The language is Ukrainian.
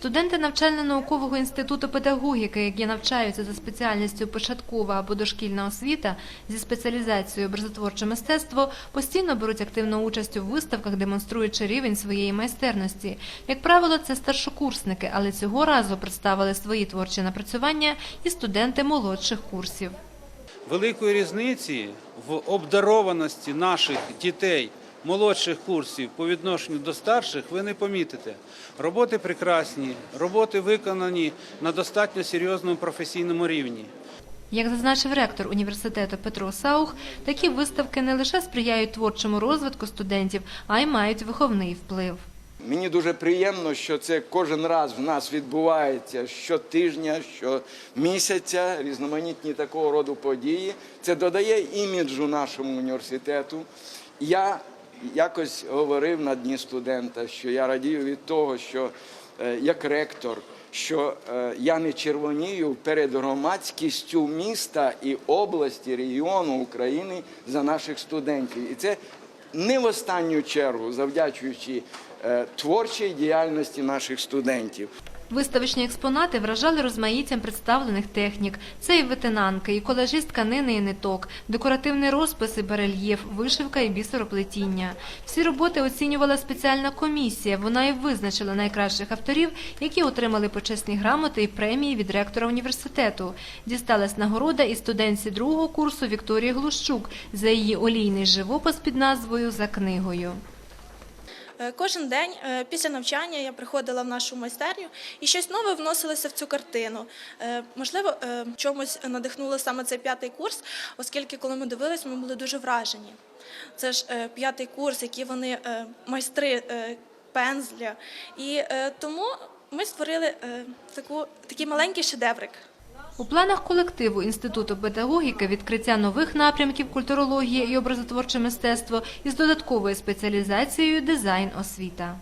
Студенти навчально-наукового інституту педагогіки, які навчаються за спеціальністю початкова або дошкільна освіта зі спеціалізацією образотворче мистецтво, постійно беруть активну участь у виставках, демонструючи рівень своєї майстерності. Як правило, це старшокурсники, але цього разу представили свої творчі напрацювання і студенти молодших курсів. Великої різниці в обдарованості наших дітей молодших курсів по відношенню до старших ви не помітите. Роботи прекрасні, роботи виконані на достатньо серйозному професійному рівні. Як зазначив ректор університету Петро Саух, такі виставки не лише сприяють творчому розвитку студентів, а й мають виховний вплив. Мені дуже приємно, що це кожен раз в нас відбувається щотижня, щомісяця, різноманітні такого роду події. Це додає іміджу нашому університету. Я якось говорив на дні студента, що я радію від того, що е, як ректор, що е, я не червонію перед громадськістю міста і області, регіону України за наших студентів. І це не в останню чергу, завдячуючи е, творчій діяльності наших студентів. Виставочні експонати вражали розмаїттям представлених технік. Це і витинанки, і колажі з тканини і ниток, декоративний розпис барельєф, вишивка і бісероплетіння. Всі роботи оцінювала спеціальна комісія. Вона і визначила найкращих авторів, які отримали почесні грамоти і премії від ректора університету. Дісталась нагорода і студентці другого курсу Вікторії Глущук за її олійний живопис під назвою За книгою. Е, Кожен день е, після навчання я приходила в нашу майстерню і щось нове вносилося в цю картину. Е, Можливо, чомусь надихнуло саме цей п'ятий курс, оскільки, коли ми дивились, ми були дуже вражені. Це ж п'ятий курс, які вони майстри пензля. І тому ми створили таку, такий маленький шедеврик. У планах колективу Інституту педагогіки відкриття нових напрямків культурології і образотворче мистецтво із додатковою спеціалізацією дизайн освіта.